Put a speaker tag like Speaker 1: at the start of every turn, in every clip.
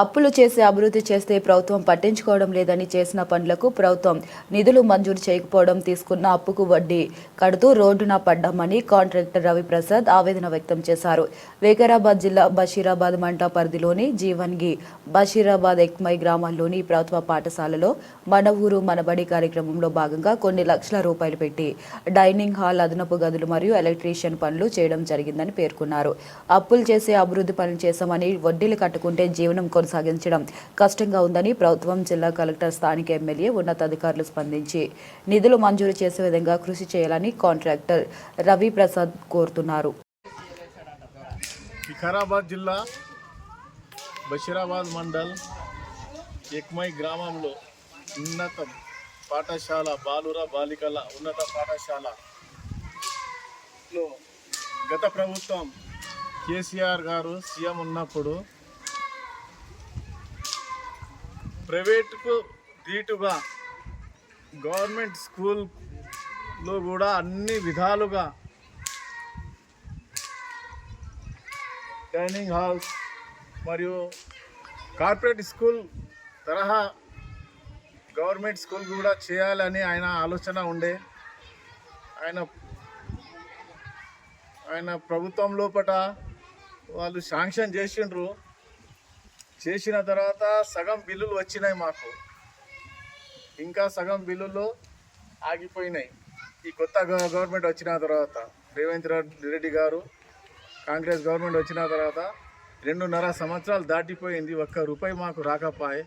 Speaker 1: అప్పులు చేసి అభివృద్ధి చేస్తే ప్రభుత్వం పట్టించుకోవడం లేదని చేసిన పనులకు ప్రభుత్వం నిధులు మంజూరు చేయకపోవడం తీసుకున్న అప్పుకు వడ్డీ కడుతూ రోడ్డున పడ్డామని కాంట్రాక్టర్ రవిప్రసాద్ ఆవేదన వ్యక్తం చేశారు. వికారాబాద్ జిల్లా బషీరాబాద్ మంట పరిధిలోని జీవన్గి బషీరాబాద్ ఎక్మై గ్రామాల్లోని ప్రభుత్వ పాఠశాలలో మన ఊరు మనబడి కార్యక్రమంలో భాగంగా కొన్ని లక్షల రూపాయలు పెట్టి డైనింగ్ హాల్ అదనపు గదులు మరియు ఎలక్ట్రీషియన్ పనులు చేయడం జరిగిందని పేర్కొన్నారు. అప్పులు చేసి అభివృద్ధి పనులు చేశామని వడ్డీలు కట్టుకుంటే జీవనం కొనసాగించడం కష్టంగా ఉందని ప్రభుత్వం జిల్లా కలెక్టర్ స్థానిక ఎమ్మెల్యే ఉన్నతాధికారులు స్పందించి. నిధులు మంజూరు చేసే విధంగా కృషి చేయాలని కాంట్రాక్టర్ రవి ప్రసాద్ కోరుతున్నారు.
Speaker 2: వికారాబాద్ జిల్లా బషీరాబాద్ మండల్ ఎక్మై గ్రామంలో ఉన్నత పాఠశాల బాలుర బాలికల ఉన్నత పాఠశాలలో గత ప్రభుత్వం కేసీఆర్ గారు సీఎం ఉన్నప్పుడు ప్రైవేట్కు ధీటుగా గవర్నమెంట్ స్కూల్లో కూడా అన్ని విధాలుగా డైనింగ్ హాల్స్ మరియు కార్పొరేట్ స్కూల్ తరహా గవర్నమెంట్ స్కూల్ కూడా చేయాలని ఆయన ఆలోచన ఉండే. ఆయన ఆయన ప్రభుత్వం లోపట వాళ్ళు శాంక్షన్ చేసిండ్రు. చేసిన తర్వాత సగం బిల్లులు వచ్చినాయి మాకు. ఇంకా సగం బిల్లులు ఆగిపోయినాయి. ఈ కొత్త గవర్నమెంట్ వచ్చిన తర్వాత రేవంత్ రెడ్డి రెడ్డి గారు కాంగ్రెస్ గవర్నమెంట్ వచ్చిన తర్వాత రెండున్నర సంవత్సరాలు దాటిపోయింది. ఒక్క రూపాయి మాకు రాకపోయే.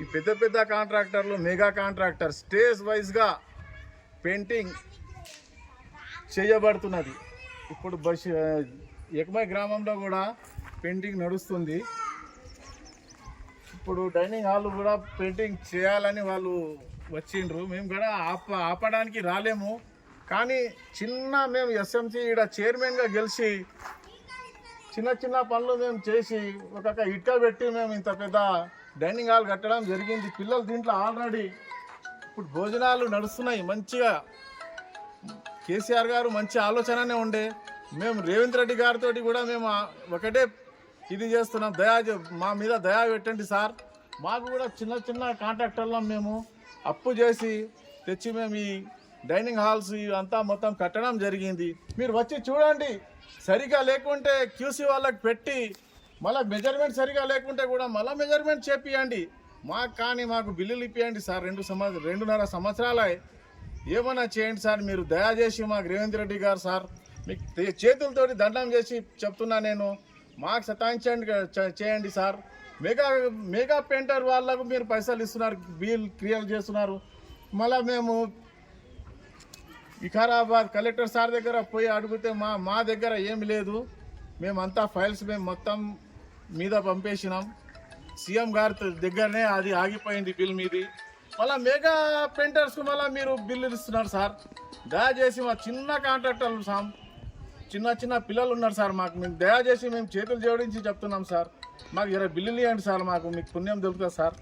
Speaker 2: ఈ పెద్ద పెద్ద కాంట్రాక్టర్లు మెగా కాంట్రాక్టర్ స్టేజ్ వైజ్గా పెయింటింగ్ చేయబడుతున్నది. ఇప్పుడు బస్ ఎకమై గ్రామంలో కూడా పెయింటింగ్ నడుస్తుంది. ఇప్పుడు డైనింగ్ హాల్ కూడా పెయింటింగ్ చేయాలని వాళ్ళు వచ్చిండ్రు. మేము కూడా ఆప ఆపడానికి రాలేము. కానీ చిన్న మేము ఎస్ఎంసి ఇక్కడ చైర్మన్గా గెలిచి చిన్న చిన్న పనులు మేము చేసి ఒక ఇటుక పెట్టి మేము ఇంత పెద్ద డైనింగ్ హాల్ కట్టడం జరిగింది. పిల్లలు దీంట్లో ఆల్రెడీ ఇప్పుడు భోజనాలు నడుస్తున్నాయి మంచిగా. కేసీఆర్ గారు మంచి ఆలోచననే ఉండే. మేము రేవంత్ రెడ్డి గారితో కూడా మేము ఒకటే ఇది చేస్తున్నాం. దయా మా మీద దయా పెట్టండి సార్. మాకు కూడా చిన్న చిన్న కాంట్రాక్టర్లో మేము అప్పు చేసి తెచ్చి మేము ఈ డైనింగ్ హాల్స్ అంతా మొత్తం కట్టడం జరిగింది. మీరు వచ్చి చూడండి. సరిగా లేకుంటే క్యూసీ వాళ్ళకి పెట్టి మళ్ళీ మెజర్మెంట్ సరిగా లేకుంటే కూడా మళ్ళీ మెజర్మెంట్ చేపియండి. మాకు కానీ మాకు బిల్లులు ఇప్పియండి సార్. రెండు సంవత్సరం రెండున్నర సంవత్సరాలే ఏమైనా చేయండి సార్. మీరు దయచేసి మాకు రేవంత్ రెడ్డి గారు సార్ మీకు చేతులతోటి దండం చేసి చెప్తున్నా నేను. మాకు సతాయించండి చేయండి సార్. మెగా మెగా పెయింటర్ వాళ్ళకు మీరు పైసలు ఇస్తున్నారు బిల్ క్లియర్ చేస్తున్నారు. మళ్ళీ మేము వికారాబాద్ కలెక్టర్ సార్ దగ్గర పోయి అడిగితే మా మా దగ్గర ఏమి లేదు. మేమంతా ఫైల్స్ మేము మొత్తం మీద పంపేసినాం. సీఎం గారి దగ్గరనే అది ఆగిపోయింది బిల్ మీది. మళ్ళీ మెగా పెయింటర్స్కు మళ్ళీ మీరు బిల్లు ఇస్తున్నారు సార్. దయచేసి మా చిన్న కాంట్రాక్టర్లు సార్ చిన్న చిన్న పిల్లలు ఉన్నారు సార్ మాకు. మేము దయచేసి మేము చేతులు జోడించి చెప్తున్నాం సార్. మాకు ఇరవై బిల్లులు ఇవ్వండి సార్ మాకు. మీకు పుణ్యం దొరుకుతుంది సార్.